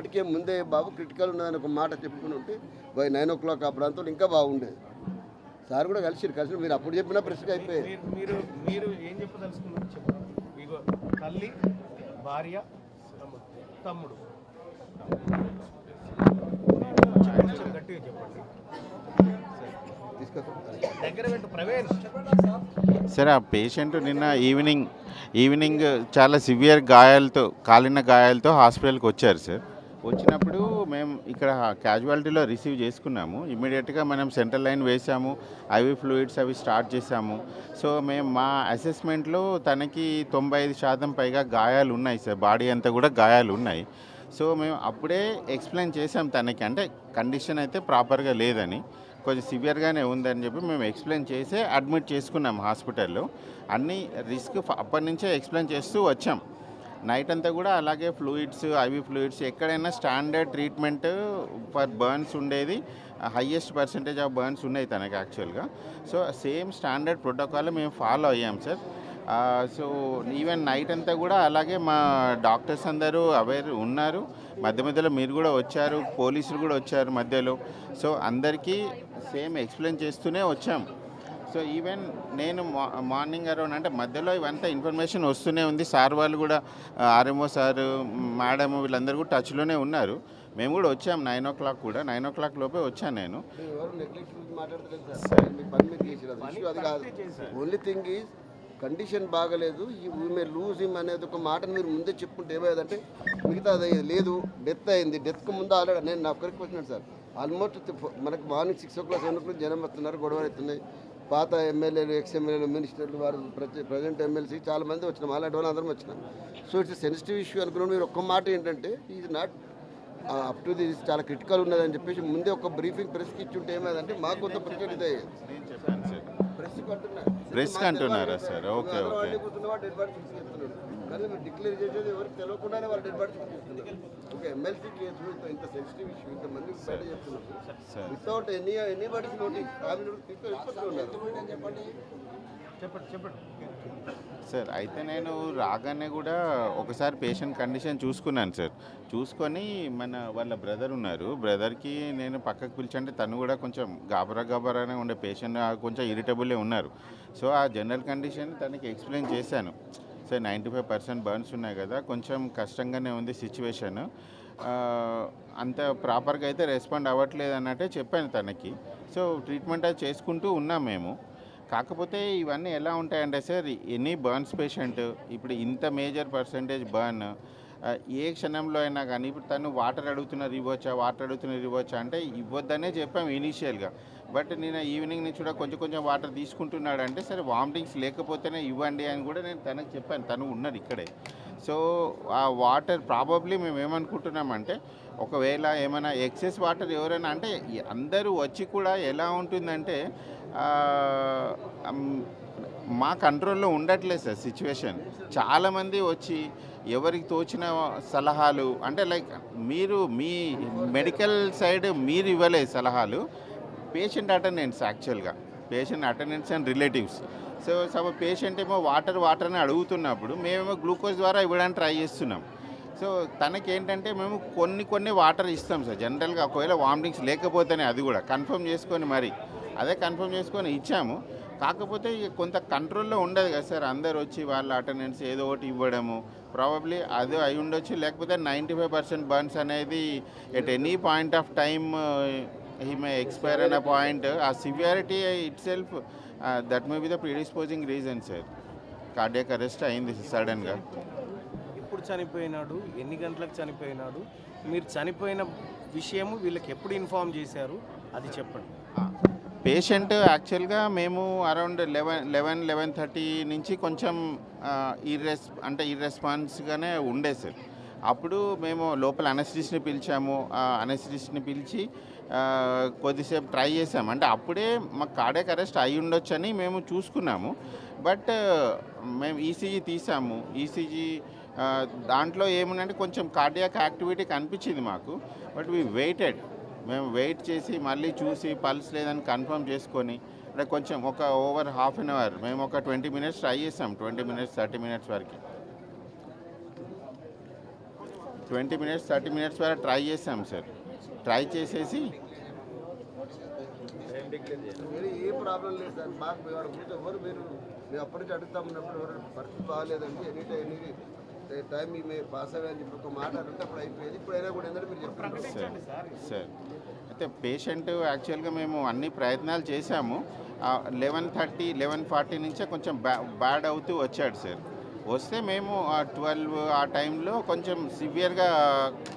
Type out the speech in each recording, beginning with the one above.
వాటికే ముందే బాబు క్రిటికల్ ఉన్నదని ఒక మాట చెప్పుకుని ఉంటే బై నైన్ ఓ క్లాక్ ఆ ప్రాంతంలో ఇంకా బాగుండేది. సార్ కూడా కలిసి కలిసి మీరు అప్పుడు చెప్పినా ప్రెస్గా అయిపోయేది. మీరు మీరు మీరు ఏం చెప్పదలుచుకున్నారు చెప్పండి. ఇగో తల్లి భార్య తమ్ముడు. సరే ఆ పేషెంట్ నిన్న ఈవినింగ్ ఈవినింగ్ చాలా సివియర్ గాయాలతో కాలిన గాయాలతో హాస్పిటల్కి వచ్చారు సార్. వచ్చినప్పుడు మేము ఇక్కడ క్యాజువాలిటీలో రిసీవ్ చేసుకున్నాము. ఇమీడియట్గా మనం సెంట్రల్ లైన్ వేసాము ఐవి ఫ్లూయిడ్స్ అవి స్టార్ట్ చేసాము సో మేము మా అసెస్మెంట్లో తనకి తొంభై ఐదు శాతం పైగా గాయాలు ఉన్నాయి సార్. బాడీ అంతా కూడా గాయాలు ఉన్నాయి. సో మేము అప్పుడే ఎక్స్ప్లెయిన్ చేసాం తనకి. అంటే కండిషన్ అయితే ప్రాపర్గా లేదని. కొంచెం సివియర్గానే ఉందని చెప్పి మేము ఎక్స్ప్లెయిన్ చేసి అడ్మిట్ చేసుకున్నాం హాస్పిటల్లో అన్ని రిస్క్ అప్పటి నుంచే ఎక్స్ప్లెయిన్ చేస్తూ వచ్చాం. నైట్ అంతా కూడా అలాగే ఫ్లూయిడ్స్ ఐవి ఫ్లూయిడ్స్ ఎక్కడైనా స్టాండర్డ్ ట్రీట్మెంట్ ఫర్ బర్న్స్ ఉండేది. హయ్యెస్ట్ పర్సంటేజ్ ఆఫ్ బర్న్స్ ఉన్నాయి తనకి యాక్చువల్గా సో సేమ్ స్టాండర్డ్ ప్రోటోకాల్ మేము ఫాలో అయ్యాం సార్ సో ఈవెన్ నైట్ అంతా కూడా అలాగే మా డాక్టర్స్ అందరూ అవేర్ ఉన్నారు. మధ్య మధ్యలో మీరు కూడా వచ్చారు పోలీసులు కూడా వచ్చారు మధ్యలో. సో అందరికీ సేమ్ ఎక్స్ప్లెయిన్ చేస్తూనే వచ్చాం. సో ఈవెన్ నేను మా- మార్నింగ్ అరౌండ్ అంటే మధ్యలో ఇవంతా ఇన్ఫర్మేషన్ వస్తూనే ఉంది. సార్ వాళ్ళు కూడా ఆర్ఎంఓ సార్ మేడం వీళ్ళందరూ కూడా టచ్లోనే ఉన్నారు. మేము కూడా వచ్చాం నైన్ ఓ క్లాక్ కూడా. నైన్ ఓ క్లాక్ లోపే వచ్చాను నేను. మీరు మీరు ఓన్లీ థింగ్ ఈజ్ కండిషన్ బాగలేదు. ఈ మే లూజ్ హిమ్ అనేది ఒక మాటను మీరు ముందే చెప్పుకుంటే ఏమయ్యేదంటే మిగతా అది లేదు డెత్ అయింది. డెత్కు ముందు ఆల్రెడీ నేను నా ఒక్కరికి వచ్చినాను సార్. ఆల్మోస్ట్ మనకు morning six o'clock seven o'clock జనం వస్తున్నారు గొడవ అవుతున్నాయి. పాత ఎమ్మెల్యేలు ఎక్స్ ఎమ్మెల్యేలు మినిస్టర్లు వారు ప్రజెంట్ ఎమ్మెల్సీ చాలా మంది వచ్చినాం అలాంటి వాళ్ళు అందరం వచ్చినాం. సో ఇట్స్ సెన్సిటివ్ ఇష్యూ అనుకున్నాం మీరు ఒక్క మాట ఏంటంటే is not up to this చాలా క్రిటికల్ ఉన్నదని చెప్పేసి ముందే ఒక బ్రీఫింగ్ ప్రెస్కి ఇచ్చి ఉంటే ఏమైందంటే మాకు కొంత ప్రిపేర్ ఇదే. ప్రెస్కి అంటున్నారా సార్? Okay okay. కానీ మీరు డిక్లేర్ చేసేది ఎవరికి తెలియకుండానే వాళ్ళు డెడ్ బాడీ చూపిస్తున్నారు. ఓకే ఎమ్మెల్సీ కేసు ఇంత ఇంత సెన్సిటివ్ ఇష్యూ ఇంత మంది బయట చెప్తున్నారు. Sir without any any bodies notice family ఉన్నారు. చెప్పండి చెప్పండి. సార్ అయితే నేను రాగానే కూడా ఒకసారి పేషెంట్ కండిషన్ చూసుకున్నాను సార్ చూసుకొని మన వాళ్ళ బ్రదర్ ఉన్నారు. బ్రదర్కి నేను పక్కకు పిలిచంటే తను కూడా కొంచెం గాబరా గాబరానే ఉండే పేషెంట్ కొంచెం ఇరిటబుల్లే ఉన్నారు. సో ఆ జనరల్ కండిషన్ తనకి ఎక్స్ప్లెయిన్ చేశాను. Sir ninety five percent burns ఉన్నాయి కదా కొంచెం కష్టంగానే ఉంది సిచ్యువేషన్ అంత ప్రాపర్గా అయితే రెస్పాండ్ అవ్వట్లేదు అన్నట్టే చెప్పాను తనకి. సో ట్రీట్మెంట్ అది చేసుకుంటూ ఉన్నాం మేము. కాకపోతే ఇవన్నీ ఎలా ఉంటాయంటే సార్ ఎనీ బర్న్స్ పేషెంట్ ఇప్పుడు ఇంత మేజర్ పర్సంటేజ్ బర్న్ ఏ క్షణంలో అయినా కానీ ఇప్పుడు తను వాటర్ అడుగుతున్నారు ఇవ్వచ్చా వాటర్ అడుగుతున్నారు ఇవ్వచ్చా అంటే ఇవ్వద్దనే చెప్పాము ఇనీషియల్గా బట్ నేను ఈవినింగ్ నుంచి కూడా కొంచెం కొంచెం వాటర్ తీసుకుంటున్నాడు అంటే సరే వామిటింగ్స్ లేకపోతేనే ఇవ్వండి అని కూడా నేను తనకు చెప్పాను. తను ఉన్నది ఇక్కడే. సో ఆ వాటర్ ప్రాబబ్లీ మేము ఏమనుకుంటున్నామంటే ఒకవేళ ఏమైనా ఎక్సెస్ వాటర్ ఎవరైనా అంటే అందరూ వచ్చి కూడా ఎలా ఉంటుందంటే మా కంట్రోల్లో ఉండట్లేదు సార్ సిచ్యువేషన్ చాలామంది వచ్చి ఎవరికి తోచిన సలహాలు అంటే లైక్ మీరు మీ మెడికల్ సైడ్ మీరు ఇవ్వలేదు సలహాలు. పేషెంట్ అటెండెన్స్ యాక్చువల్గా patient attendance and relatives so some patient ఏమో వాటర్ వాటర్ అని అడుగుతున్నప్పుడు మేమేమో గ్లూకోజ్ ద్వారా ఇవ్వడానికి ట్రై చేస్తున్నాం. సో తనకి ఏంటంటే మేము కొన్ని కొన్ని వాటర్ ఇస్తాం సార్. జనరల్గా ఒకవేళ వామిటింగ్స్ లేకపోతేనే అది కూడా. కన్ఫర్మ్ చేసుకొని మరి. అదే కన్ఫర్మ్ చేసుకొని ఇచ్చాము. కాకపోతే ఇక కొంత కంట్రోల్లో ఉండదు కదా సార్. అందరు వచ్చి వాళ్ళ అటెండెన్స్ ఏదో ఒకటి ఇవ్వడము. ప్రాబబ్లీ అదే అయి ఉండొచ్చు. లేకపోతే నైంటీ ఫైవ్ పర్సెంట్ బర్న్స్ అనేది at any point of time he may expire అనే పాయింట్ ఆ severity itself that may be the predisposing reason sir cardiac arrest అయింది సడన్గా ఎప్పుడు చనిపోయినాడు ఎన్ని గంటలకు చనిపోయినాడు మీరు చనిపోయిన విషయము వీళ్ళకి ఎప్పుడు ఇన్ఫార్మ్ చేశారు? అది చెప్పండి. పేషెంట్ యాక్చువల్గా మేము around eleven eleven eleven thirty నుంచి కొంచెం ఇర్రెస్ అంటే ఇర్రెస్పాన్స్గానే ఉండే సార్ అప్పుడు మేము లోపల అనస్థిస్ట్ని పిలిచాము. అనస్థిస్ట్ని పిలిచి కొద్దిసేపు ట్రై చేసాము అంటే అప్పుడే మాకు కార్డియక్ అరెస్ట్ అయి ఉండొచ్చని మేము చూసుకున్నాము. బట్ మేము ఈసీజీ తీసాము. ఈసీజీ దాంట్లో ఏముందంటే కొంచెం కార్డియాక్ యాక్టివిటీ కనిపించింది మాకు. బట్ వీ వెయిటెడ్ మేము వెయిట్ చేసి మళ్ళీ చూసి పల్స్ లేదని కన్ఫర్మ్ చేసుకొని అంటే కొంచెం ఒక ఓవర్ హాఫ్ అన్ అవర్ మేము ఒక ట్వంటీ మినిట్స్ ట్రై చేసాం ట్వంటీ మినిట్స్ థర్టీ మినిట్స్ వరకు. ట్వంటీ మినిట్స్ థర్టీ మినిట్స్ వరకు ట్రై చేసాం సార్. ట్రై చేసేసి ఏ ప్రాబ్లం లేదు సార్. మాకు ఎవరు మీరు మేము అప్పటి నుంచి అడుగుతా ఉన్నప్పుడు ఎవరు పరిస్థితి బాగాలేదండి. ఎనీ టైం ఎనీ టైం మీ పాస్ చెప్పి ఒక మాట అడిగితే అప్పుడు అయిపోయేది. ఇప్పుడైనా కూడా ఏంటంటే మీరు సార్ సార్. అయితే పేషెంట్ యాక్చువల్గా మేము అన్ని ప్రయత్నాలు చేశాము. లెవెన్ థర్టీ లెవెన్ ఫార్టీ నుంచే కొంచెం బ్యా బ్యాడ్ అవుతూ వచ్చాడు సార్. వస్తే మేము ఆ ట్వెల్వ్ ఆ టైంలో కొంచెం సివియర్గా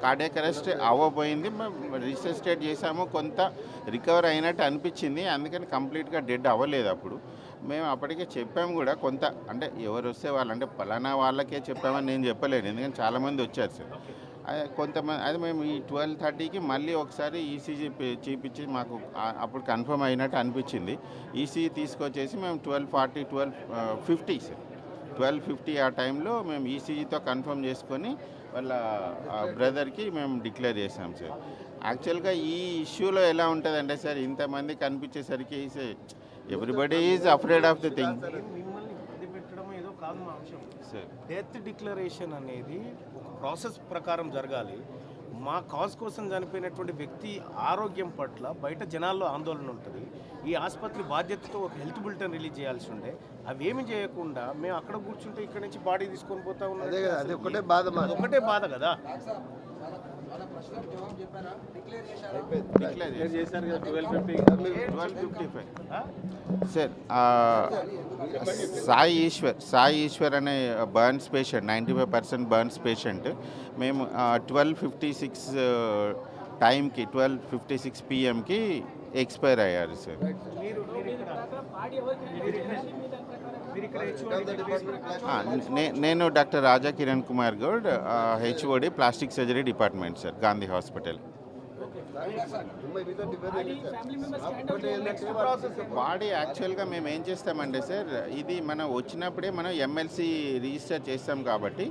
కార్డియక్ అరెస్ట్ అవ్వబోయింది. మేము రిసెస్టేట్ చేసాము కొంత రికవర్ అయినట్టు అనిపించింది. అందుకని కంప్లీట్గా డెడ్ అవ్వలేదు అప్పుడు. మేము అప్పటికే చెప్పాము కూడా కొంత అంటే ఎవరు వస్తే వాళ్ళు అంటే పలానా వాళ్ళకే చెప్పామని నేను చెప్పలేను. ఎందుకంటే చాలామంది వచ్చారు సార్. అదే కొంతమంది అది మేము ఈ ట్వెల్వ్ థర్టీకి మళ్ళీ ఒకసారి ఈసీజీ చూపించి మాకు అప్పుడు కన్ఫర్మ్ అయినట్టు అనిపించింది. ఈసీజీ తీసుకొచ్చేసి మేము twelve forty twelve fifty sir. Twelve fifty ఆ టైంలో మేము ఈసీజీతో కన్ఫర్మ్ చేసుకొని వాళ్ళ బ్రదర్కి మేము డిక్లేర్ చేసాం సార్. యాక్చువల్గా ఈ ఇష్యూలో ఎలా ఉంటుందంటే సార్ ఇంతమంది కనిపించేసరికి everybody is afraid of the thing sir death declaration అనేది ఒక ప్రాసెస్ ప్రకారం జరగాలి. మా కాజ్ కోసం చనిపోయినటువంటి వ్యక్తి ఆరోగ్యం పట్ల బయట జనాల్లో ఆందోళన ఉంటుంది. ఈ ఆసుపత్రి బాధ్యతతో ఒక హెల్త్ బులెటిన్ రిలీజ్ చేయాల్సి ఉండే. అవేమి చేయకుండా మేము అక్కడ కూర్చుంటే ఇక్కడ నుంచి బాడీ తీసుకొని పోతా ఉన్నాం. అదే కదా అది ఒకటే బాధ ఒకటే బాధ కదా. డిక్లేర్ చేశారు ట్వెల్వ్ ఫిఫ్టీ. ఫైవ్. ఆ? సార్ సాయి ఈశ్వర్ సాయి ఈశ్వర్ అనే burns patient ninety five percent burns patient. మేము ట్వెల్వ్ ఫిఫ్టీ సిక్స్ టైంకి ట్వెల్వ్ ఫిఫ్టీ సిక్స్ పిఎంకి ఎక్స్పైర్ అయ్యారు సార్. నేను doctor Raja Kiran Kumar Goud HOD plastic surgery department sir Gandhi hospital. Body యాక్చువల్గా మేము ఏం చేస్తామంటే సార్ ఇది మనం వచ్చినప్పుడే మనం ఎమ్మెల్సీ రిజిస్టర్ చేస్తాం కాబట్టి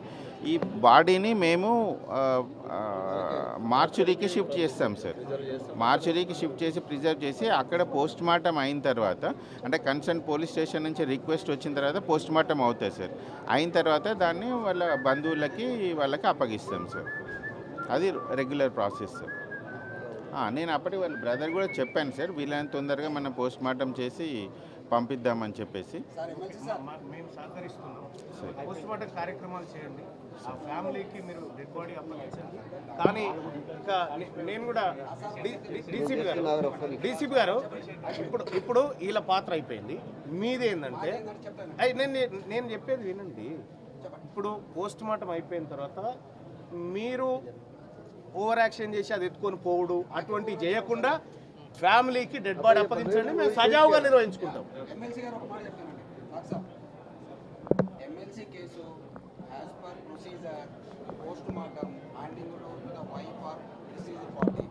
ఈ బాడీని మేము మార్చురీకి షిఫ్ట్ చేస్తాం సార్. మార్చురీకి షిఫ్ట్ చేసి ప్రిజర్వ్ చేసి అక్కడ పోస్ట్ మార్టం అయిన తర్వాత అంటే కన్సర్న్ పోలీస్ స్టేషన్ నుంచి రిక్వెస్ట్ వచ్చిన తర్వాత పోస్ట్ మార్టం అవుతుంది సార్. అయిన తర్వాత దాన్ని వాళ్ళ బంధువులకి వాళ్ళకి అప్పగిస్తాం సార్. అది రెగ్యులర్ ప్రాసెస్ సార్. నేను అప్పటి వాళ్ళ బ్రదర్ కూడా చెప్పాను సార్. వీళ్ళని తొందరగా మనం పోస్ట్ మార్టం చేసి పంపిద్దామని చెప్పేసి. మా- మా- మేము సహకరిస్తున్నాం. సరే. పోస్ట్ మార్టం కార్యక్రమాలు చేయండి. ఆ ఫ్యామిలీకి మీరు డెడ్ బాడీ అప్పగించండి. కానీ ఇంకా నేను కూడా డీసీపీ గారు డీసీపీ గారు ఇప్పుడు ఇప్పుడు వీళ్ళ పాత్ర అయిపోయింది. మీదేందంటే అయ్యి నేను నేను చెప్పేది వినండి. ఇప్పుడు పోస్ట్ మార్టం అయిపోయిన తర్వాత మీరు ఓవర్ యాక్షన్ చేసి అది ఎత్తుకొని పోవుడు అటువంటివి చేయకుండా ఫ్యామిలీకి డెడ్ బాడీ అప్పగించండి మేము సజావుగా నిర్వహించుకుంటాం. MLC case as per procedure post mortem handing to the wife or deceased party